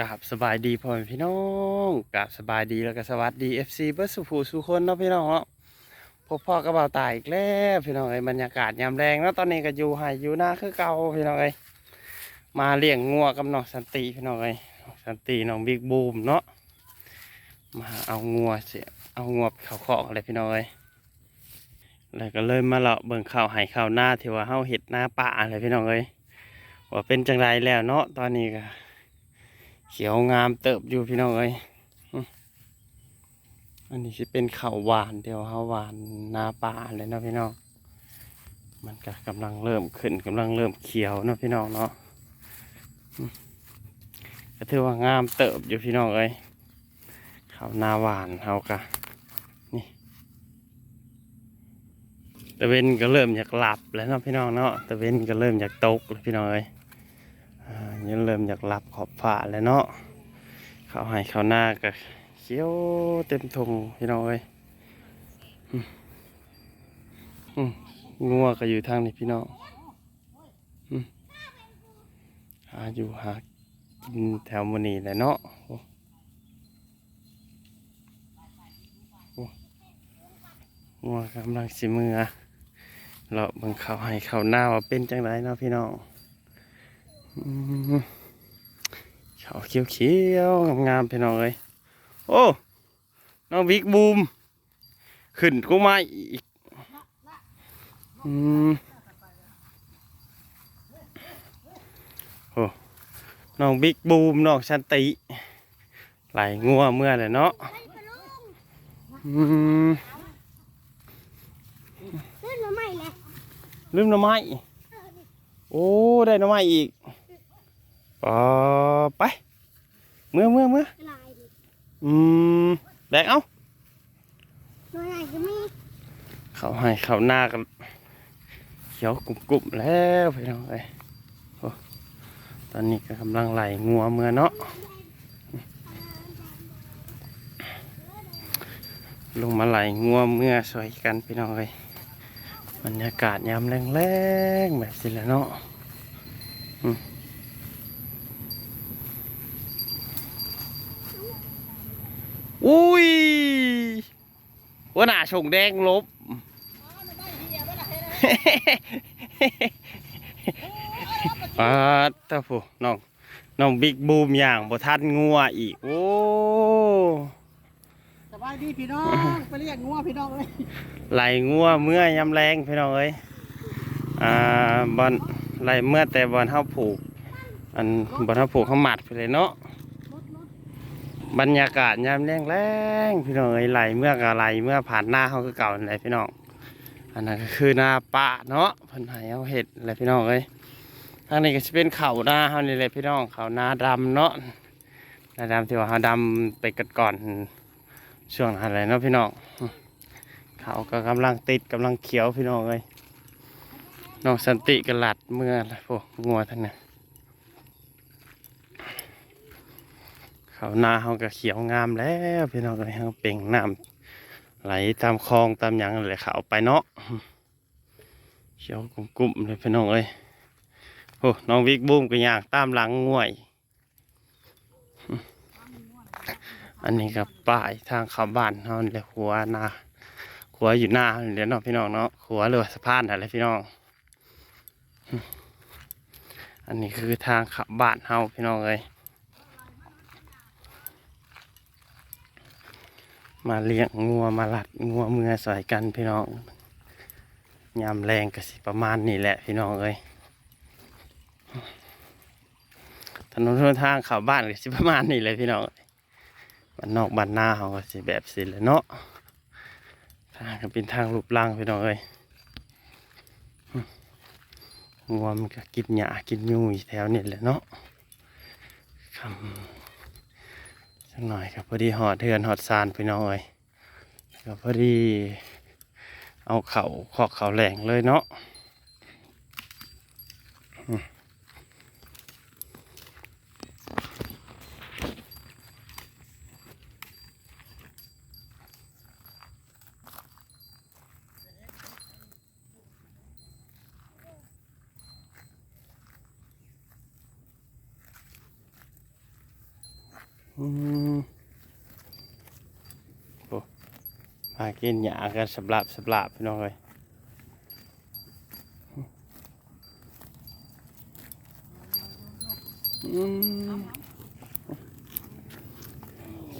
กับสบายดีพ่อพี่น้องกับสบายดีแล้วก็สวัสดี FC เบิร์สุภูสุคนเนาะพี่น้องเนาะพบพ่อกับบ่าวตายอีกแล้วพี่น้องเอ้ยบรรยากาศยามแรงเนาะตอนนี้ก็อยู่ไห้อยู่หน้าคือเก่าพี่น้องเอ้ยมาเลี้ยงงัวกับน้องสันติพี่น้องเอ้ยสันติน้องบิ๊กบูมเนาะมาเอางัวเสียเอางัวไปเขาของอะไรพี่น้องเอ้ยแล้วก็เลยมาเลาะเบิ่งข้าวไห้ข้าวหน้าที่ว่าเฮาเห็ดหน้าป่าอะไรพี่น้องเอ้ยว่าเป็นจังไรแล้วเนาะตอนนี้ก็ เขียวงามเติบอยู่พี่น้องเอ้ยอันนี้จะเป็นข้าวหวานเดียวข้าวหวานนาป่าเลยนะพี่น้องมันก็กำลังเริ่มขึ้นกำลังเริ่มเขียวนะพี่น้องเนาะก็ถือว่างามเติบอยู่พี่น้องเอ้ยข้าวนาหวานเฮากะนี่ตะเวนก็เริ่มอยากหลับแล้วเนาะพี่น้องเนาะตะเวนก็เริ่มอยากตกแล้วพี่น้องเอ้ย อ่เริ่มอยากรับขอบฟ้าแล้วเนาะเขาวให้เขาวหน้าก็เขียวเต็มทงพี่น้องเอ้ยอืองัวก็อยู่ทางนี้พี่น้องอืมหาอยู่หากินแถวมันนี้แหละเนาะงัวกำลังสิมือเราเบิ่งเขาให้เขาหน้าว่าเป็นจังไรเนาะพี่น้อง เขาเขียวเขียวๆงามๆพี่น้องเลยโอ้น้องบิ๊กบูม ขึ้นกูมาอีกอืมโอ้น้องบิ๊กบูมน้องชันติไหลงัวเมื่อเลยเนาะอืมเล่นมาใหม่แหละลืมหน่อไม้โอ้ได้หน่อไม้อีก ปอไป เมื่อเมื่อเมื่อลายดิอืมแบกเอาตัวไหนก็มีเขาให้เขาหน้ากันเขียวกรุบๆแล้วพี่น้องเอ้ยโอ้ตอนนี้ก็กำลังไหลงัวเมื่อเนาะลงมาไหลงัวเมื่อสวยกันพี่น้องเอ้ยบรรยากาศยามแรงๆแบบสิแหละเนาะอืมอุ้ ยว่าหน้าชงแดงลบปาดเต้าผู้น้องน้องบิ๊กบูมอย่างบ่ทันงัวอีก โอ้สบายดีพี่น้องไปเรียกงัวพี่น้องเลยไหลงัวเมื่อยำแรงพี่น้องเอ้ยอ่าบอลไหลเมื่อแต่บอลเฮาผูก อันบอลเฮาผูกเขาหมัดไปเลยเนาะ บรรยากาศยามแรงแรงๆพี่น้องเอ้ยไหลเมื่อกับไหลเมื่อผ่านหน้าเขาคือเก่านั่นแหลพี่น้องอันนั้นก็คือหน้าป่าเนาะพิ่นให้เอาเห็ดอะไรพี่น้องเอ้ยทางนี้ก็จะเป็นเขาหน้าเฮานี่แหละพี่น้องเขาหน้าดำเนาะหน้าดำที่ว่าเฮาดำไปกันก่อนช่วงอะไรเนาะพี่น้องเขาก็กำลังติดกำลังเขียวพี่น้องเลยน้องสันติกระหลัดเมื่อไรพวกงัวทั้งนั้น เขาหน้าเขาก็เขียวงามแล้วพี่น้องเลยเขาเป่งน้ำไหลตามคลองตามยังเลยเขาไปเนาะเขียวกลุ่มๆเลยพี่น้องเลยโอ้น้องวิกบูมก็ย่างตามหลังง่วย อันนี้ก็ป้ายทางเข้าบ้านเขาเลยหัวนาขัวอยู่หน้าเดี๋ยวเนาะพี่น้องเนาะขัวเรือสะพานอะไรพี่น้อง อันนี้คือทางขับบ้านเฮาพี่น้องเลย มาเลี้ยงงัวมาหลัดงัวเมือใส่กันพี่น้องยามแรงก็สิประมาณนี้แหละพี่น้องเลยถนนหนทางเข้าบ้านก็สิประมาณนี้เลยพี่น้องบ้านนอกบ้านหน้าเขาก็สิแบบสิเลยเนาะทางก็เป็นทางรูปร่างพี่น้องเอ้ยงัวมันก็กินหญ้ากินยุงอยู่แถวนี้แหละเนาะคำ สักหน่อยครับพอดีหอดเทือนหอดซานพี่น้องเอ้ยก็พอดี เอาเข่าขอกเข่าแหลงเลยเนาะอืม อืมโอ้พา กินหยากันสับหลับสับหลับพี่น้องเลย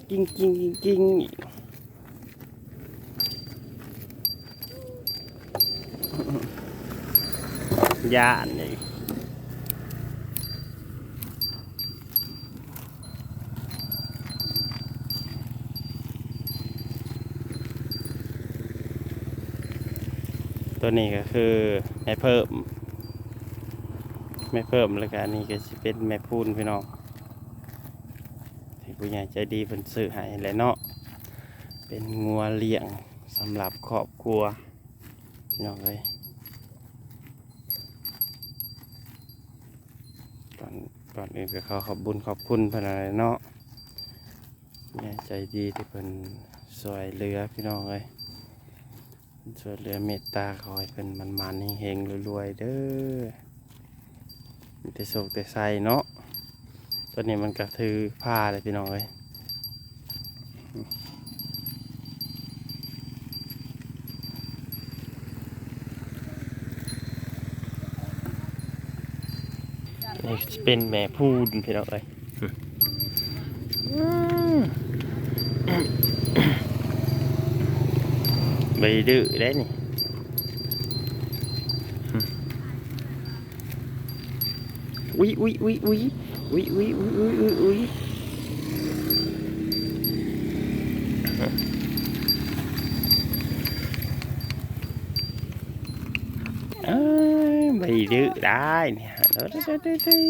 กิ้งกิ้งกิ้งกิ้งยานนี่ ตัวนี้ก็คือแม่เพิ่มแม่เพิ่มแล้วก็อันนี้ก็จะเป็นแม่พูนพี่น้องที่ผู้ใหญ่ใจดีเป็นซื้อให้แหละเนาะเป็นงัวเลี้ยงสำหรับครอบครัวพี่น้องเลยก่อนก่อนอื่นก็ขอขอบบุญขอบคุณเพื่อนอะไรเนาะผู้ใหญ่ใจดีที่เป็นสวยเรือพี่น้องเลย ช่วยเหลือเมตตาคอยเป็นมันมันๆเฮงๆรวยๆเด้อมีแต่โศกแต่ใส่เนาะตอนนี้มันก็ถือผ้าเลยพี่น้องเอ้ยนี่เป็นแม่พูดพี่น้องเอ้ย อืมไปดื้อได้นี่อุ้ยอุ้ยอุ้ยอุ้ยอุ้ยอุ้ยอุ้ยอุ้ยอุ้ยอุ้ยเอ้ยไปดื้อได้เนี่ยเด้อเด้อเด้อเด้อเด้อ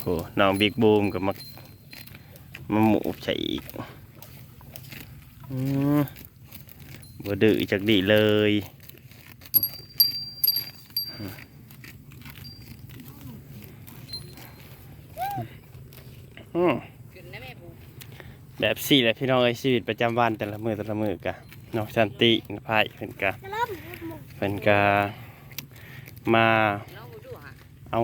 โอ้น้องบิ๊กบูมกับมามาหมูใส่อีกอืม บ่ดื้อจากดีเลยแบบสี่แหละพี่น้องเอ้ยชีวิตประจำวันแต่ละมือแต่ละมือกะน้องสันติพายเพิ่นกะเพิ่นกะมาเอา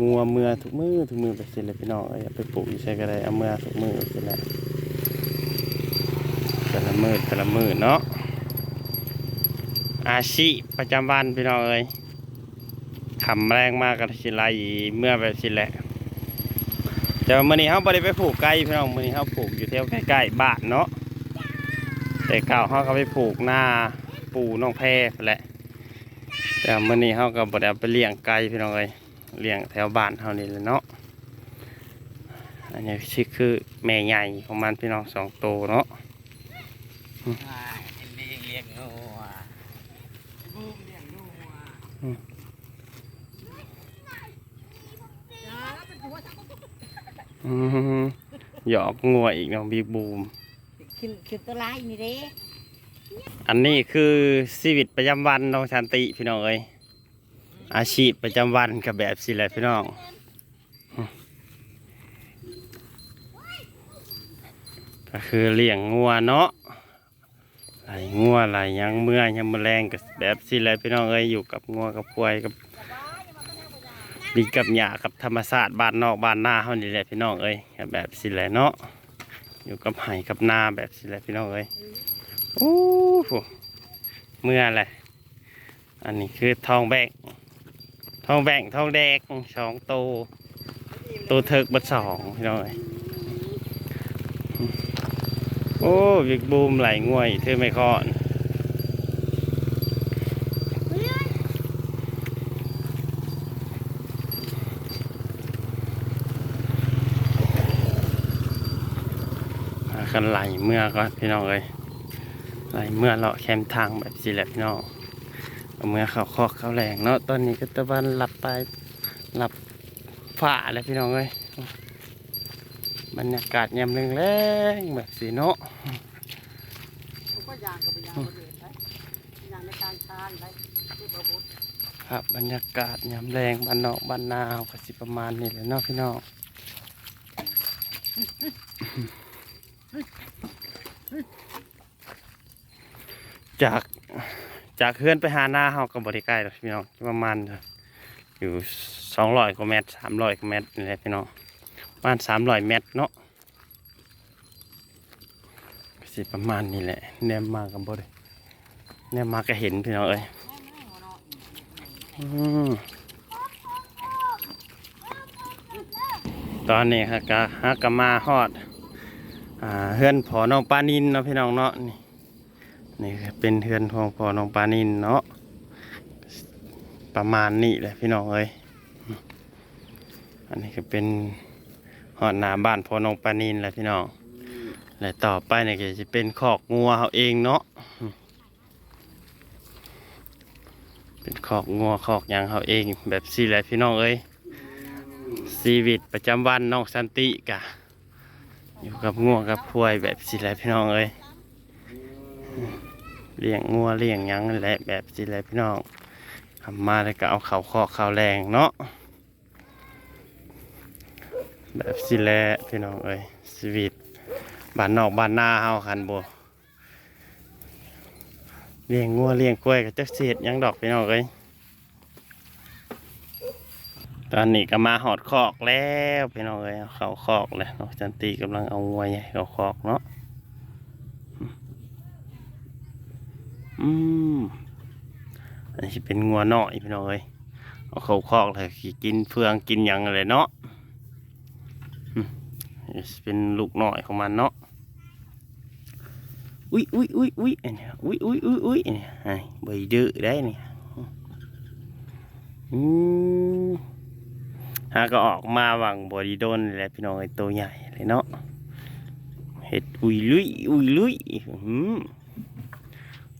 งัวเมื่อทุกมือทุกมือไปเสิเลยพี่น้องเอ้ยไปปลูกอยู่ใช่ก็ได้เอาเมื่อทุกมือไปสิแหละ แต่ละมือแต่ละมือเนาะอาชีพประจำวันพี่น้องเอ้ยขำแรงมากกับสิไลเมื่อแบบสิแหละแต่ว่ามื่อนี้เขาได้ไปผูกไก่พี่น้องมื่อนี้เขาผูกอยู่แถวใกล้ๆบ้านเนาะแต่เก่าเขาก็ไปผูกหน้าปูน้องแพรนั่นแหละแต่มื่อนี้เขาก็บดเอาไปเลี้ยงไก่พี่น้องเลยเลี้ยงแถวบ้านเขานี่เลยเนาะอันนี้ชื่อคือแม่ใหญ่ของมันพี่น้องสองโตวเนาะ เลี้ยงเลี้ยงงัวบูมเลี้ยงงัวอืมหยอกงัวอีกน้องบีบูมขึ้นขึ้นตัวลายนี่เด้อันนี้คือชีวิตประจำวันน้องชันติพี่น้องเอ้ยอาชีพประจำวันกับแบบสิแหละพี่น้องก็คือเลี้ยงงัวเนาะ ไหลงัวไหลยังเมื่อยยังแมลงกับแบบสิแหละพี่น้องเอ้ยอยู่กับงัวกับควายกับดีกับหญ้ากับธรรมศาสตร์บ้านนอกบ้านนาเฮานี่แหละพี่น้องเอ้ยแบบสิแหละเนาะอยู่กับไห่กับนาแบบสิแหละพี่น้องเอ้ยโอ้โหเมื่อไรอันนี้คือทองแบงทองแบงทองแดงสองโตวโตวเถิกบัดสองพี่น้องเอ้ย โอ้วิกบูมไหลงวยเธอไม่คอนกันไหลเมื่อก่อนพี่น้องเอ้ยไหลเมื่อเลาะแคมทางแบบสิแหละพี่น้องเเมื่อเขาคอกเขาแรงเนาะตอนนี้ก็ตะวันหลับไปหลับฝ่าแล้วพี่น้องเอ้ย บรรยากาศยามแรงๆแบบสีเนาะผมก็ยางกับยางคนอื่นได้ยางในกลางทางได้ที่ประบุครับบรรยากาศยามแรงบ้านนอกบ้านนาเฮาก็สิประมาณนี้แหละเนาะพี่น้องจากจากเฮือนไปหาหน้าเฮาก็บ่ได้ใกล้หรอกพี่น้องประมาณอยู่สองร้อยกว่าเมตรสามร้อยกว่าเมตรนี่แหละพี่น้อง ประมาณสามร้อยเมตรเนาะสิประมาณนี้แหละแนมมากับบ่ได้แนมมาก็เห็นพี่น้องเอ้ยอตอนนี้ฮะก็ฮะก็มาฮอดอเฮือนพอน้องปานินเนาะพี่น้องเนาะนี่นี่เป็นเฮือนของพอน้องปานินเนาะประมาณนี้แหละพี่น้องเอ้ยอันนี้ก็เป็น หอดหน้าบ้านพอน้องปานินแหละพี่น้องและต่อไปเนี่ยก็จะเป็นคอกงัวเขาเองเนาะเป็นคอกงัวคอกยังเขาเองแบบสี่แหละพี่น้องเอ้ยชีวิตประจำวันน้องสันติกะ อยู่กับงัวกับพวยแบบสิแหละพี่น้องเอ้ยเลี้ยงงัวเลี้ยงยังแหละแบบสิแหละพี่น้องทำมาแล้วก็เอาเขาคอกเขาแรงเนาะ แบบสิแลพี่น้องเอ้ยชีวิตบ้านนอกบ้านนาเฮาคันบ่เลี้ยงงัวเลี้ยงกล้วยก็จักเศษหยังดอกพี่น้องเอ้ยตอนนี้ก็มาหอดคอกแล้วพี่น้องเอ้ยเอาเข้าคอกแล้วเนาะจันตีกำลังเอางัวใหญ่เขาคอกเนาะอืมอันนี้เป็นงัวน้อยพี่น้องเอ้ยเอาเขาคอกเลยกินเฟืองกินยังอะไรเนาะ เป็นลูกน้อยของมันเนาะอุ้ยอุ้ยอุ้ยอุ้ยอันเนี้ยอุ้ยอุ้ยอุ้ยอุ้ยอันเนี้ยไอ้ใบดื้อได้เนี่ยอืมฮาก็ออกมาหวังบอดีโดนแหละพี่น้องไอ้ตัวใหญ่เลยเนาะเห็ดอุ้ยลุยอุ้ยลุยอืม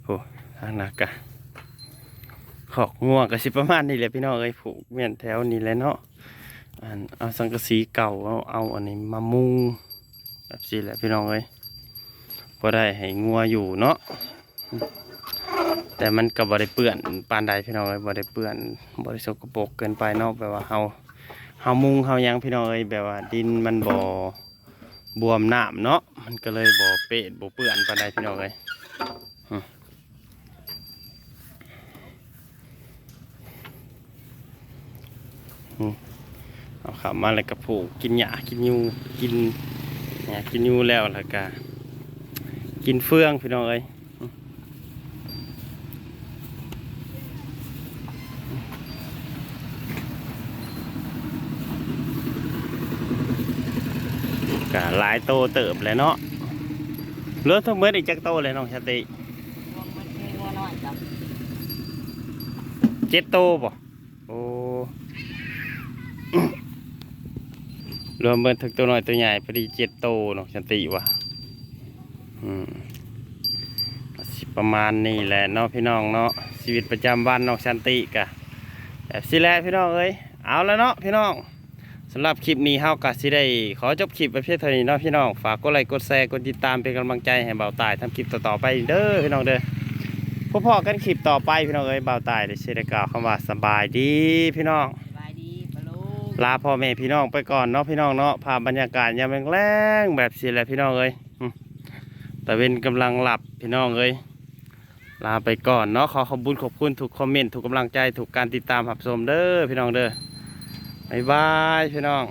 โอ้ทานักกะขอกงัวก็สิประมาณนี้แหละพี่น้องเอ้ยผูกเมียนแถวนี้แหละเนาะ อันเอาสังกะสีเก่าเอาเอาอันนี้มามุงแบบนี้แหละพี่น้องเอ้ยพอได้ให้งัวอยู่เนาะแต่มันก็บ่ได้เปื้อนปานใดพี่น้องเอ้ยบ่ได้เปื้อนบ่ได้สกปรกเกินไปเนาะแบบว่าเฮาเฮามุงเฮายังพี่น้องเอ้ยแบบว่าดินมันบ่บวมน้ำเนาะมันก็เลยบ่เปะบ่เปื้อนปานใดพี่น้องเอ้ยอืม เอาเขับมาแล้วก็ผูกกินหญ้ากินยูกินหญ้ากินยูแล้วแล้วก็กินเฟืองพี่น้องเอ้ยก็หลายโตเติบเลยเนาะเหลือทั้งเมื่ออีกจักโตเลยน้องชาติเป็นงัวน้อยจ้ะเจ็ดโตป่ะโอ้ รวมเบิดถึงตัวน้อยตัวใหญ่พอดีเจ็ดโตเนาะชันติว่ะอืมประมาณนี้แหละเนาะพี่น้องเนาะชีวิตประจำวันเนาะชันติกะแบบสิแลพี่น้องเอ้ยเอาแล้วเนาะพี่น้องสำหรับคลิปนี้เฮากะสิได้ขอจบคลิปไปเพียงเท่านี้เนาะพี่น้องฝากกดไลค์กดแชร์กดติดตามเป็นกำลังใจให้เบาตายทำคลิปต่อๆไปเด้อพี่น้องเด้อพบพอกันคลิปต่อไปพี่น้องเอ้ยเบาตายได้เชดกล่าวคำว่าสบายดีพี่น้อง ลาพ่อแม่พี่น้องไปก่อนเนาะพี่น้องเนาะภาพบรรยากาศยามแรงๆแบบสิแหละพี่น้องเอ้ยแต่เป็นกำลังหลับพี่น้องเอ้ยลาไปก่อนเนาะขอขอบคุณขอบคุณถูกคอมเมนต์ถูกกำลังใจถูกการติดตามหับชมเด้อพี่น้องเด้อบ๊ายบายพี่น้อง